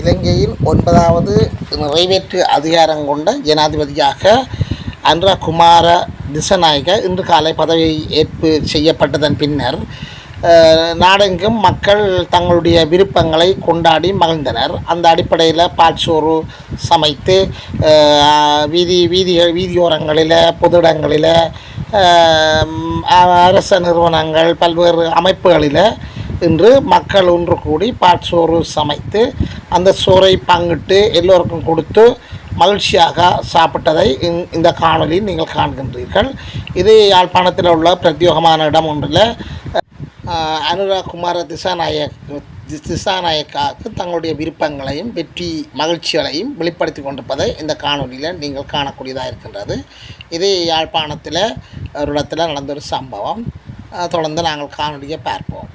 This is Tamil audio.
இலங்கையின் ஒன்பதாவது நிறைவேற்று அதிகாரம் கொண்ட ஜனாதிபதியாக அன்ரா குமார திசநாயக இன்று காலை பதவி ஏற்பு செய்யப்பட்டதன் பின்னர் நாடெங்கும் மக்கள் தங்களுடைய விருப்பங்களை கொண்டாடி மகிழ்ந்தனர். அந்த அடிப்படையில் பாட்சோறு சமைத்து வீதி வீதி வீதிகள் வீதியோரங்களில் பொது இடங்களில் அரச நிறுவனங்கள் பல்வேறு அமைப்புகளில் இன்று மக்கள் ஒன்று கூடி பாட்சோறு சமைத்து அந்த சோறை பங்கிட்டு எல்லோருக்கும் கொடுத்து மகிழ்ச்சியாக சாப்பிட்டதை இந்த காணொலியில் நீங்கள் காண்கின்றீர்கள். இது யாழ்ப்பாணத்தில் உள்ள பிரத்யோகமான இடம் ஒன்றில் அனுராக் குமார திசாநாயக் திசாநாயக்காவுக்கு தங்களுடைய விருப்பங்களையும் வெற்றி மகிழ்ச்சிகளையும் வெளிப்படுத்தி கொண்டிருப்பதை இந்த காணொலியில் நீங்கள் காணக்கூடியதாக இருக்கின்றது. இது யாழ்ப்பாணத்தில் ஒரு இடத்துல நடந்த ஒரு சம்பவம். தொடர்ந்து நாங்கள் காணொலியை பார்ப்போம்.